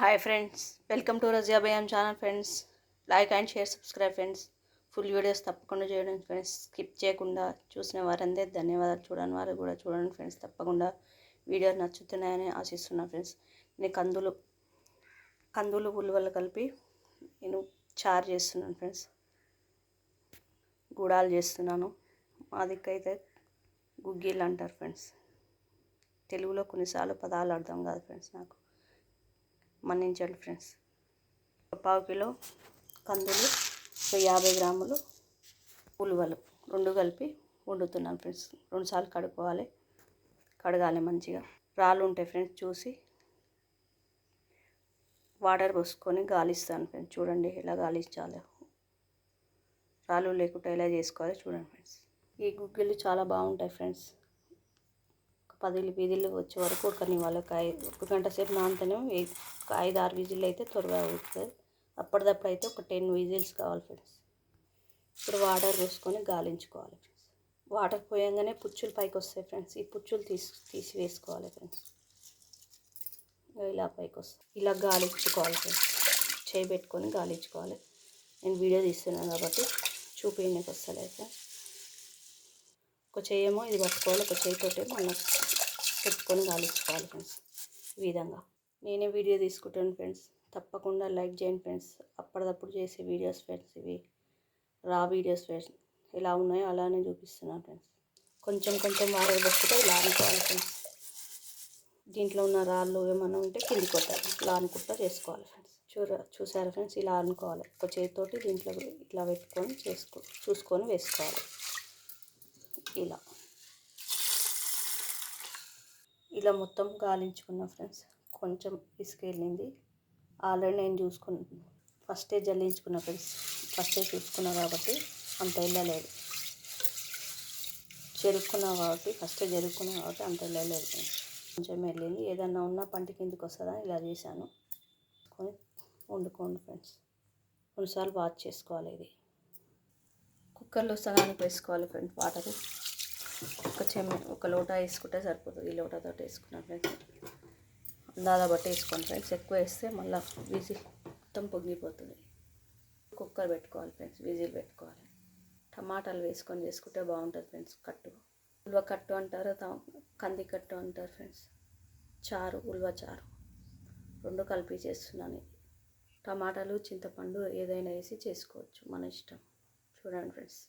Hi friends welcome to Raziya Bhayan channel friends like and share subscribe friends full videos తప్పకుండా చేయండి friends skip చేయకుండా చూసిన వారందే ధన్యవాదాలు. చూడని వారు కూడా చూడండి ఫ్రెండ్స్ తప్పకుండా వీడియో నచ్చుతున్నాయని ఆశిస్తున్నాను ఫ్రెండ్స్ నేను కందులు కందులు ఉలువలు కలిపి నేను చారు చేస్తున్నాను ఫ్రెండ్స్ గుడాలు చేస్తున్నాను. మా దిక్కైతే గుగ్గిళ్ళు అంటారు ఫ్రెండ్స్ తెలుగులో కొన్నిసార్లు పదాలు అర్థం కాదు ఫ్రెండ్స్ నాకు. మన్నించండి ఫ్రెండ్స్. పావు కిలో కందులు యాభై గ్రాములు ఉలువలు. రెండు కలిపి వండుతున్నాను ఫ్రెండ్స్. రెండుసార్లు కడుక్కోవాలి. కడగాలి మంచిగా. రాళ్ళు ఉంటాయి ఫ్రెండ్స్ చూసి వాటర్ పోసుకొని గాలిస్తాను ఫ్రెండ్స్. చూడండి ఎలా గాలించాలో. రాళ్ళు లేకుండా ఎలా చేసుకోవాలి చూడండి ఫ్రెండ్స్. ఈ గుగ్గిళ్ళు చాలా బాగుంటాయి ఫ్రెండ్స్. పదిలు వీధిలు వచ్చే వరకు ఉడకనివ్వాలి ఒక ఐదు ఒక గంట సేపు నానితేనే ఒక ఐదు ఆరు విజిల్ అయితే త్వరగా ఉడుకుతుంది అప్పటిదప్పుడు అయితే ఒక టెన్ విజిల్స్ కావాలి ఫ్రెండ్స్. ఇప్పుడు వాటర్ వేసుకొని గాలించుకోవాలి ఫ్రెండ్స్. వాటర్ పోయంగానే పుచ్చులు పైకి వస్తాయి ఫ్రెండ్స్. ఈ పుచ్చులు తీసి తీసి వేసుకోవాలి ఫ్రెండ్స్. ఇలా పైకి వస్తాయి. ఇలా గాలించుకోవాలి ఫ్రెండ్స్. చేయి పెట్టుకొని గాలించుకోవాలి. నేను వీడియో తీస్తున్నాను కాబట్టి చూపించడానికి వస్తలేదు ఫ్రెండ్స్ ఒక చెయ్యేమో ఇది పట్టుకోవాలి ఒక చేయితోటే మనం పెట్టుకొని కాలించుకోవాలి ఫ్రెండ్స్. ఈ విధంగా. నేనే వీడియో తీసుకుంటాను ఫ్రెండ్స్. తప్పకుండా లైక్ చేయండి ఫ్రెండ్స్. అప్పటిదప్పుడు చేసే వీడియోస్ ఫ్రెండ్స్ ఇవి. రా వీడియోస్ ఫ్రెండ్స్. ఎలా ఉన్నాయో అలానే చూపిస్తున్నాను ఫ్రెండ్స్. కొంచెం కొంచెం వాటర్ పెట్టుకుంటే ఇలా అనుకోవాలి ఫ్రెండ్స్. దీంట్లో ఉన్న రాళ్ళు ఏమైనా ఉంటే కింది కొట్టాలి ఇలా అనుకుంటా చేసుకోవాలి ఫ్రెండ్స్. చూర చూసారా ఫ్రెండ్స్? ఇలా అనుకోవాలి. ఒక చేతితోటి దీంట్లో ఇట్లా పెట్టుకొని చేసుకో చూసుకొని వేసుకోవాలి. ఇలా. ఇలా మొత్తం గాలించుకున్నా ఫ్రెండ్స్. కొంచెం ఇసుకెళ్ళింది ఆల్రెడీ నేను చూసుకున్నా ఫస్టే జల్లించుకున్నా ఫ్రెండ్స్. ఫస్టే చూసుకున్నా కాబట్టి అంత వెళ్ళలేదు. చెరుక్కున్నా కాబట్టి ఫస్టే జరుక్కున్నా కాబట్టి అంత వెళ్ళలేదు ఫ్రెండ్స్. కొంచెం వెళ్ళింది. ఏదన్నా ఉన్నా పంట కిందకి వస్తుందా ఇలా చేశాను. కొని వండుకోండి ఫ్రెండ్స్. కొన్నిసార్లు వాచ్ చేసుకోవాలి ఇది. కుక్కర్లో సగానికి వేసుకోవాలి ఫ్రెండ్స్ వాటర్. ఒక చెమ్మ ఒక లోటా వేసుకుంటే సరిపోతుంది. ఈ లోటాతో వేసుకున్నాం ఫ్రెండ్స్. అందాల బట్టి వేసుకోండి ఫ్రెండ్స్. ఎక్కువ వేస్తే మళ్ళీ విజిల్ మొత్తం పొంగిపోతుంది. కుక్కర్ పెట్టుకోవాలి ఫ్రెండ్స్. విజిల్ పెట్టుకోవాలి. టమాటాలు వేసుకొని చేసుకుంటే బాగుంటుంది ఫ్రెండ్స్ కట్టు. ఉల్వ కట్టు అంటారు కంది కట్టు అంటారు ఫ్రెండ్స్. చారు ఉల్వ చారు. రెండు కలిపి చేస్తున్నాను. టమాటాలు చింతపండు ఏదైనా వేసి చేసుకోవచ్చు. మన ఇష్టం. చూడండి ఫ్రెండ్స్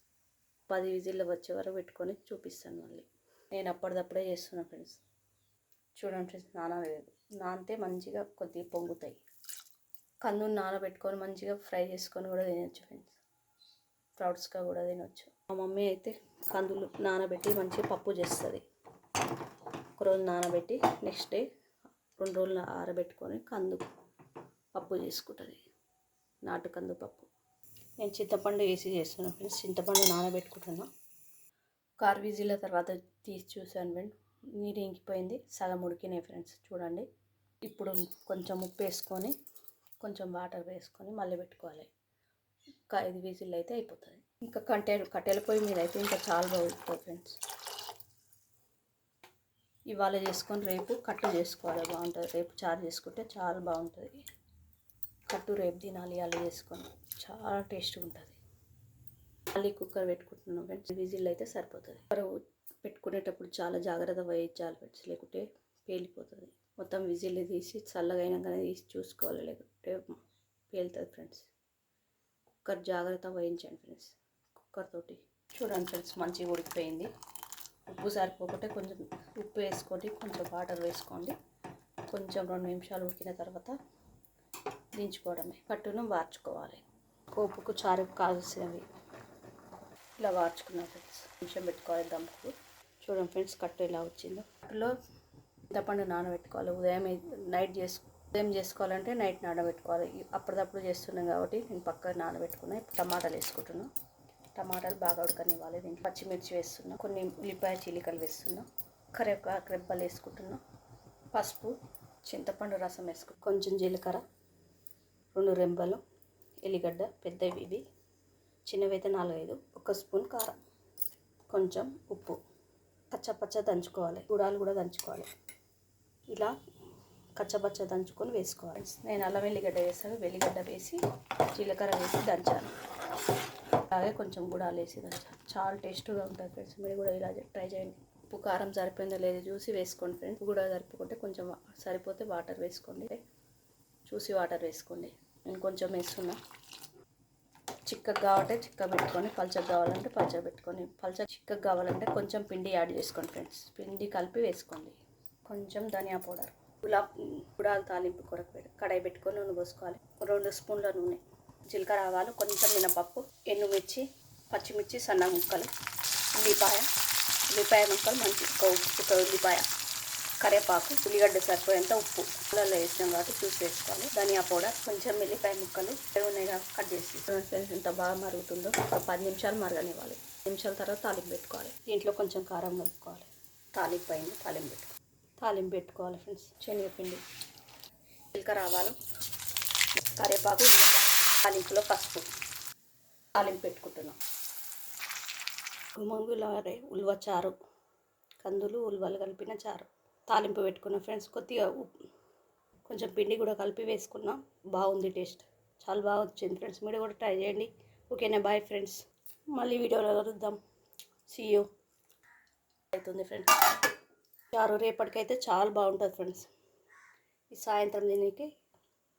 పది విజిల్లో వచ్చే వరకు పెట్టుకొని చూపిస్తాను మళ్ళీ. నేను అప్పటిదప్పుడే చేస్తున్నా ఫ్రెండ్స్ చూడండి ఫ్రెండ్స్ నానలేదు నానితే మంచిగా కొద్దిగా పొంగుతాయి. కందుని నానబెట్టుకొని మంచిగా ఫ్రై చేసుకొని కూడా తినచ్చు ఫ్రెండ్స్ స్ప్రౌట్స్గా కూడా తినొచ్చు. మా మమ్మీ అయితే కందులు నానబెట్టి మంచిగా పప్పు చేస్తుంది. ఒకరోజు నానబెట్టి నెక్స్ట్ డే రెండు రోజులు ఆరబెట్టుకొని కందు పప్పు చేసుకుంటుంది. నాటు కందు పప్పు. నేను చింతపండు వేసి చేస్తున్నాను ఫ్రెండ్స్. చింతపండు నానబెట్టుకుంటున్నా. కార్ విజిల తర్వాత తీసి చూసాను ఫ్రెండ్. నీరు ఇంకిపోయింది. సగం ఉడికినాయి ఫ్రెండ్స్. చూడండి. ఇప్పుడు కొంచెం ఉప్పు వేసుకొని కొంచెం వాటర్ వేసుకొని మళ్ళీ పెట్టుకోవాలి. ఇంకా ఐదు విజిల్ అయితే అయిపోతుంది. ఇంకా కట్టెలు కట్టెల పొయ్యి మీద అయితే ఇంకా చాలా బాగుంటుంది ఫ్రెండ్స్. ఇవాళ చేసుకొని రేపు కట్టు చేసుకోవాలి. బాగుంటుంది. రేపు చారు చేసుకుంటే చాలా బాగుంటుంది. కట్టు రేపు తినాలి అలా చేసుకొని చాలా టేస్ట్గా ఉంటుంది. మళ్ళీ కుక్కర్ పెట్టుకుంటున్నాం ఫ్రెండ్స్. విజిల్ అయితే సరిపోతుంది. కుక్కర్ పెట్టుకునేటప్పుడు చాలా జాగ్రత్త వహించాలి ఫ్రెండ్స్. లేకుంటే పేలిపోతుంది. మొత్తం విజిల్ తీసి చల్లగా అయినాకనే తీసి చూసుకోవాలి. లేకుంటే పేలుతుంది ఫ్రెండ్స్. కుక్కర్ జాగ్రత్త వహించండి ఫ్రెండ్స్. కుక్కర్ తోటి. చూడండి ఫ్రెండ్స్ మంచిగా ఉడికిపోయింది. ఉప్పు సరిపోకుంటే కొంచెం ఉప్పు వేసుకోండి. కొంచెం వాటర్ వేసుకోండి. కొంచెం రెండు నిమిషాలు ఉడికిన తర్వాత దించుకోవడమే. పట్టును వార్చుకోవాలి పోపుకు చారు కావాల్సినవి. ఇలా వార్చుకున్నాం ఫ్రెండ్స్. నిమిషం పెట్టుకోవాలి దమ్ముకు. చూడండి ఫ్రెండ్స్ కట్టు ఇలా వచ్చిందో. కట్టులో చింతపండు నానబెట్టుకోవాలి. ఉదయం నైట్ చేసు ఉదయం చేసుకోవాలంటే నైట్ నానబెట్టుకోవాలి. అప్పటిదప్పుడు చేస్తున్నాం కాబట్టి నేను పక్కన నానబెట్టుకున్నా. టమాటాలు వేసుకుంటున్నాను టమాటాలు బాగా ఉడకనివ్వాలి. దీనికి పచ్చిమిర్చి వేస్తున్నాం. కొన్ని ఉల్లిపాయ చిలికలు వేస్తున్నాం. కరేపాకు రెబ్బలు వేసుకుంటున్నాం. పసుపు చింతపండు రసం వేసుకు కొంచెం జీలకర్ర రెండు రెంబలు ఎల్లిగడ్డ పెద్దవి ఇవి చిన్నవి అయితే నాలుగైదు ఒక స్పూన్ కారం కొంచెం ఉప్పు. పచ్చపచ్చ దంచుకోవాలి గుడాలు కూడా దంచుకోవాలి. ఇలా కచ్చపచ్చ దంచుకొని వేసుకోవాలి. నేను అల్లం వెల్లిగడ్డ వేస్తాను వెల్లిగడ్డ వేసి జీలకర్ర వేసి దంచాను. అలాగే కొంచెం గుడాలు వేసి దంచాను. చాలా టేస్ట్గా ఉంటుంది ఫ్రెండ్స్. మీరు కూడా ఇలా ట్రై చేయండి. ఉప్పు కారం సరిపోయిందో లేదో చూసి వేసుకోండి ఫ్రెండ్స్. కూడా సరిపోకుంటే కొంచెం సరిపోతే వాటర్ వేసుకోండి. చూసి వాటర్ వేసుకోండి. నేను కొంచెం వేస్తున్నా. చిక్కగా కావాలంటే చిక్క పెట్టుకొని పల్చగా కావాలంటే పల్చ పెట్టుకొని పల్చ చిక్కగా కావాలంటే కొంచెం పిండి యాడ్ చేసుకోండి ఫ్రెండ్స్. పిండి కలిపి వేసుకోండి. కొంచెం ధనియా పౌడర్ గులాబ్ గుడాలు తాలింపు కొరకు కడాయి పెట్టుకొని నూనె పోసుకోవాలి. రెండు స్పూన్ల నూనె. జీలకర్ర ఆవాలు కొంచెం మినపప్పు ఎండుమిర్చి పచ్చిమిర్చి సన్న ముక్కలు ఉల్లిపాయ ఉల్లిపాయ ముక్కలు మంచి ఉప్పు ఒక ఉల్లిపాయ. కరివేపాకు ఉల్లిగడ్డ సరిపోయేంత ఉప్పు. అల్లలో వేసినాం కాబట్టి చూసి వేసుకోవాలి. ధనియా పౌడర్ కొంచెం మిల్లిపాయ ముక్కలు ఉన్నాయి కట్ చేసి. ఫ్రెండ్స్ ఎంత బాగా మరుగుతుందో ఒక పది నిమిషాలు మరగనివ్వాలి. నిమిషాల తర్వాత తాలింపు పెట్టుకోవాలి. దీంట్లో కొంచెం కారం కలుపుకోవాలి. తాలింపు అయింది తాలింపు పెట్టుకోవాలి తాలింపు పెట్టుకోవాలి ఫ్రెండ్స్ శనగపిండి. జీలకర్ర ఆవాలు కరివేపాకు తాలింపులో పసుపు. తాలింపు పెట్టుకుంటున్నాం. గుమంగుల ఉల్వ చారు. కందులు ఉల్వలు కలిపిన చారు. తాలింపు పెట్టుకున్న ఫ్రెండ్స్. కొద్దిగా ఉప్పు కొంచెం పిండి కూడా కలిపి వేసుకున్నాం. బాగుంది టేస్ట్. చాలా బాగా వచ్చింది ఫ్రెండ్స్. మీరు కూడా ట్రై చేయండి. ఓకేనా? Bye friends. మళ్ళీ వీడియోలో కలుద్దాం. సీయూ అవుతుంది ఫ్రెండ్స్. చారు రేపటికైతే చాలా బాగుంటుంది ఫ్రెండ్స్. ఈ సాయంత్రం దీనికి